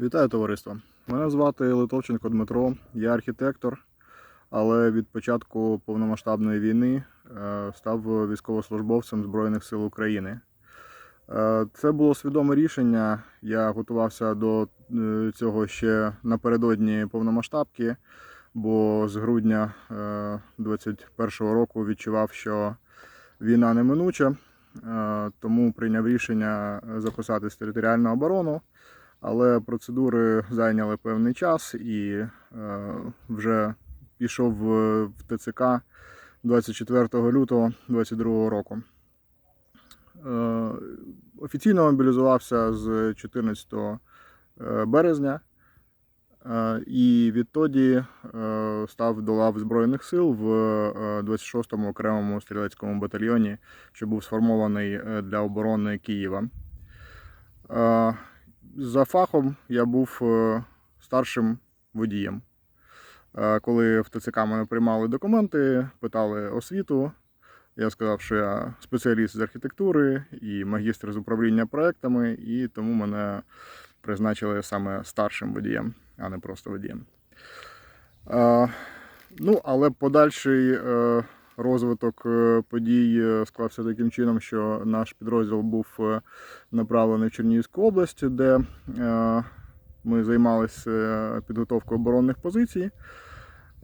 Вітаю товариство! Мене звати Литовченко Дмитро, я архітектор, але від початку повномасштабної війни е, став військовослужбовцем Збройних сил України. Е, Це було свідоме рішення. Я готувався до е, цього ще напередодні повномасштабки, бо з грудня 2021 року відчував, що війна неминуча, тому прийняв рішення записатись територіальну оборону. Але процедури зайняли певний час і е, вже пішов в ТЦК 24 лютого 2022 року. Е, офіційно мобілізувався з 14 е, березня і відтоді став до лав Збройних сил в е, 26-му окремому стрілецькому батальйоні, що був сформований для оборони Києва. За фахом я був е, старшим водієм. Е, Коли в ТЦК мене приймали документи, питали освіту, я сказав, що я спеціаліст з архітектури і магістр з управління проектами, і тому мене призначили саме старшим водієм, а не просто водієм. Е, Ну, але подальший розвиток е, подій е, склався таким чином, що наш підрозділ був е, направлений в Чернігівську область, де ми займалися підготовкою оборонних позицій.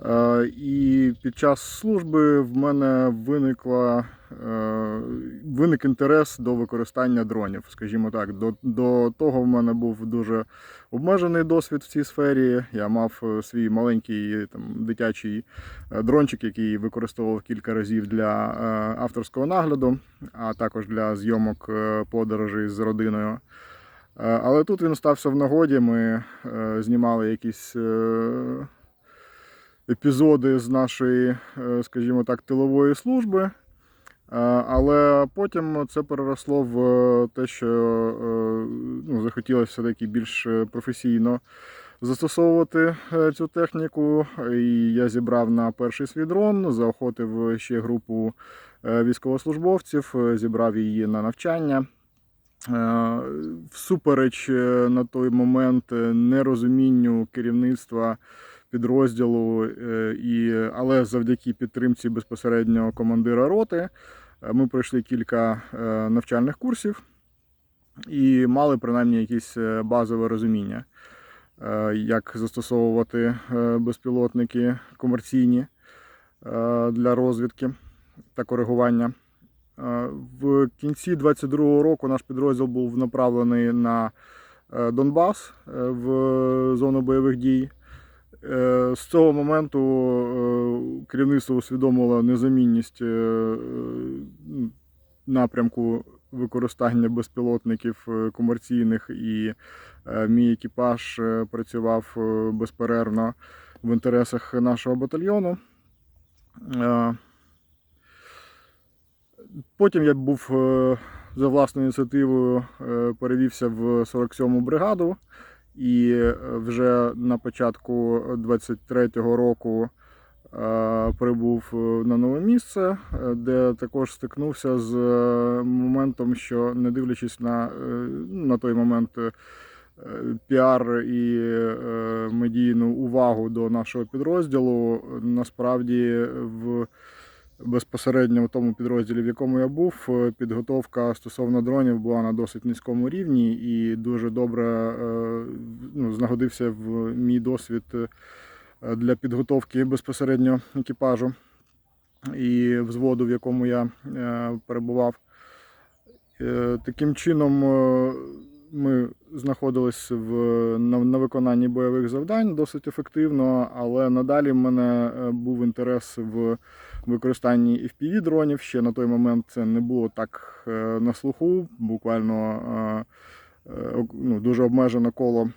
Е, І під час служби в мене виникла, е, виник інтерес до використання дронів. Скажімо так, до, до того в мене був дуже обмежений досвід в цій сфері. Я мав е, свій маленький там, дитячий дрончик, який використовував кілька разів для авторського нагляду, а також для зйомок подорожей з родиною. Але тут він стався в нагоді. Ми знімали якісь епізоди з нашої, е, скажімо так, тилової служби. Е, Але потім це переросло в е, те, що ну, захотілося все-таки більш професійно застосовувати цю техніку. І я зібрав на перший свій дрон, заохотив ще групу військовослужбовців, зібрав її на навчання. Всупереч на той момент нерозумінню керівництва підрозділу, е, і, але завдяки підтримці безпосередньо командира роти, е, ми пройшли кілька е, навчальних курсів і мали принаймні якесь е, базове розуміння, як застосовувати безпілотники комерційні для розвідки та коригування. В кінці 22-го року наш підрозділ був направлений на Донбас в зону бойових дій. Е, З цього моменту е, керівництво усвідомило незамінність е, напрямку використання безпілотників комерційних, і мій екіпаж працював безперервно в інтересах нашого батальйону. Потім я був за власною ініціативою перевівся в 47-му бригаду, і е, вже на початку 23-го року е, прибув е, на нове місце, де також стикнувся з моментом, що не дивлячись на, на той момент. Піар і медійну увагу до нашого підрозділу насправді в безпосередньо в тому підрозділі, в якому я був, е, підготовка стосовно дронів була на досить низькому рівні і дуже добре е, ну, знагодився в мій досвід е, для підготовки безпосередньо екіпажу і взводу, в якому я перебував. Таким чином ми знаходились в, на, на виконанні бойових завдань досить ефективно, але надалі в мене е, був інтерес в використанні FPV дронів. Ще на той момент це не було так е, на слуху. Буквально е, ну, дуже обмежене коло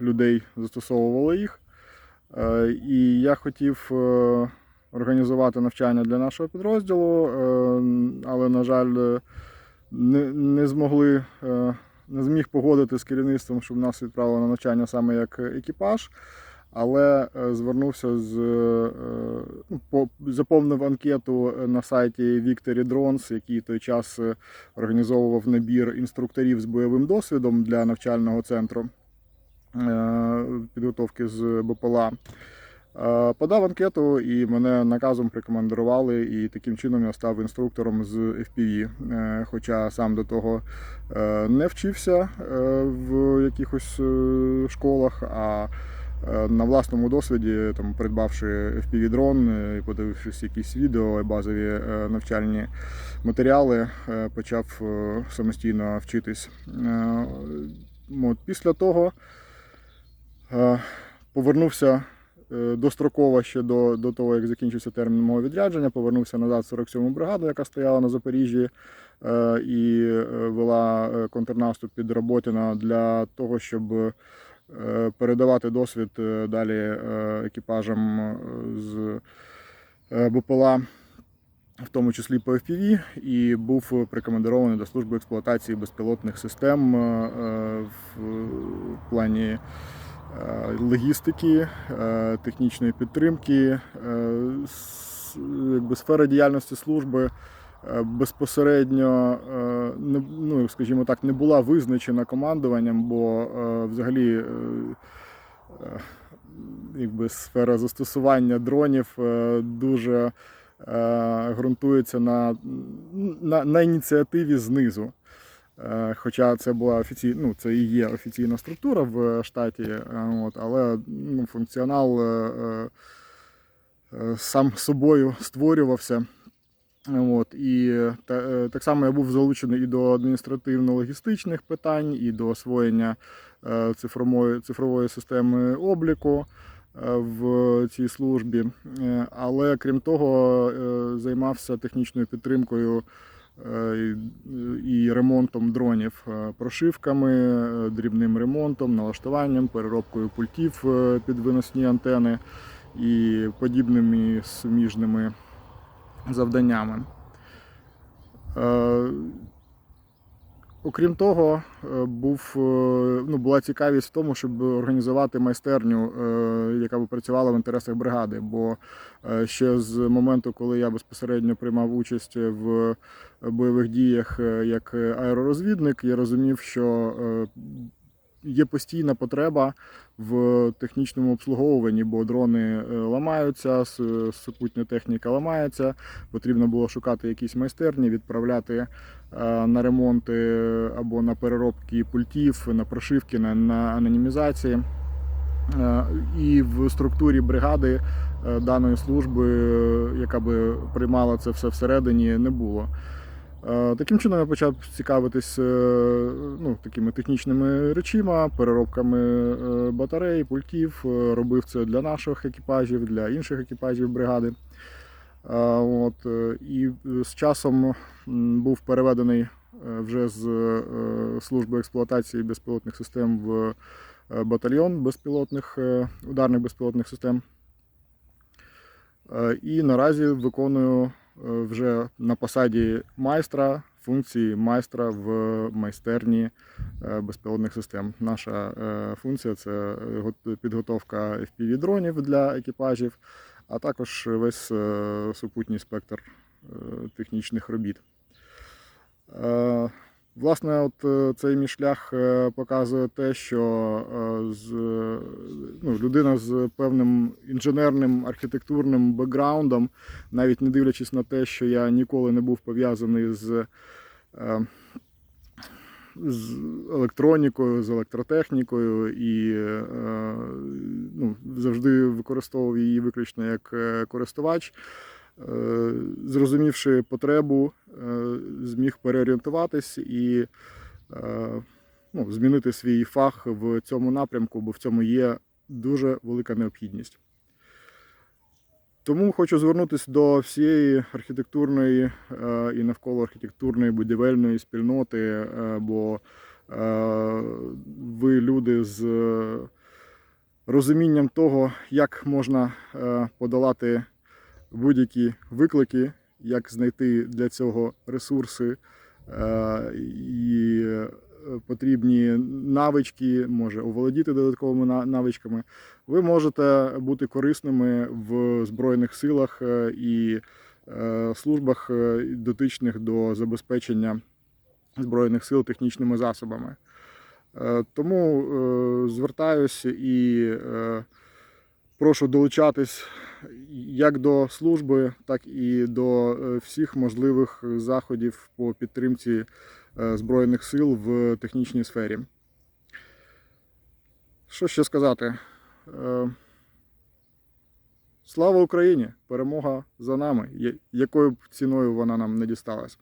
людей застосовувало їх. І я хотів організувати навчання для нашого підрозділу, але, на жаль, не змогли. Е, Не зміг погодити з керівництвом, щоб нас відправили на навчання саме як екіпаж але е, звернувся з е, ну, по- заповнив анкету на сайті Victory Drones, який той час е, організовував набір інструкторів з бойовим досвідом для навчального центру. е, підготовки з БПЛА. Е, Подав анкету і мене наказом прикомандирували, і таким чином я став інструктором з FPV. Е, Хоча сам до того е, не вчився в якихось школах, а на власному досвіді, там, придбавши FPV-дрон і подивившись якісь відео і базові навчальні матеріали, почав самостійно вчитись. От, після того повернувся е, достроково ще до, до того, як закінчився термін мого відрядження, повернувся назад 47-му бригаду, яка стояла на Запоріжжі е, і е, вела контрнаступ під Роботіна для того, щоб передавати досвід далі екіпажам з БПЛА. В тому числі по FPV, і був прикомандирований до служби експлуатації безпілотних систем в плані логістики, е, технічної підтримки. Е, сфера діяльності служби е, безпосередньо, е, ну, скажімо так, не була визначена командуванням, бо е, взагалі. е, е, Якби сфера застосування дронів е, дуже е, ґрунтується на, на, на ініціативі знизу. Е, Хоча це була офіційна, ну, це і є офіційна структура в штаті, е, от, але ну, функціонал е, сам собою створювався. От, і та, так само я був залучений і до адміністративно-логістичних питань, і до освоєння цифрової, цифрової системи обліку в цій службі. Але крім того, займався технічною підтримкою і- і ремонтом дронів, е, прошивками, е, дрібним ремонтом, налаштуванням, переробкою пультів е, під виносні антени і подібними суміжними завданнями. Окрім того, е, був, е, ну, була цікавість в тому, щоб організувати майстерню, е, яка б працювала в інтересах бригади. Бо ще з моменту, коли я безпосередньо приймав участь в бойових діях як аеророзвідник, я розумів, що є постійна потреба в технічному обслуговуванні, бо дрони е, ламаються, супутня техніка ламається. Потрібно було шукати якісь майстерні, відправляти е, на ремонти або на переробки пультів, на прошивки, на, на анонімізації. Е, І в структурі бригади даної служби, яка би приймала це все всередині, не було. Е, Таким чином я почав цікавитись е, ну, такими технічними речима, переробками е, батарей, пультів. Робив це для наших екіпажів, для інших екіпажів бригади. От, і з часом був переведений вже з служби експлуатації безпілотних систем в батальйон безпілотних ударних безпілотних систем. І наразі виконую вже на посаді майстра функції майстра в майстерні е, безпілотних систем. Наша е, функція це підготовка FPV-дронів для екіпажів, а також весь е, супутній спектр е, технічних робіт. Власне, от е, цей мій шлях е, показує те, що е, з, ну, людина з певним інженерним архітектурним бекграундом, навіть не дивлячись на те, що я ніколи не був пов'язаний з, з електронікою, з електротехнікою і ну, завжди використовував її виключно як користувач. Зрозумівши потребу, е, зміг переорієнтуватись і е, ну, змінити свій фах в цьому напрямку, бо в цьому є дуже велика необхідність. Тому хочу звернутися до всієї архітектурної е, і навколо архітектурної будівельної спільноти, бо ви люди з розумінням того, як можна подолати будь-які виклики, як знайти для цього ресурси е, і е, потрібні навички, може оволодіти додатковими навичками. Ви можете бути корисними в Збройних силах е, і службах дотичних до забезпечення Збройних сил технічними засобами. Тому звертаюсь і прошу долучатись як до служби, так і до е, всіх можливих заходів по підтримці е, Збройних сил в технічній сфері. Що ще сказати? Е, Слава Україні! Перемога за нами, якою б ціною вона нам не дісталась.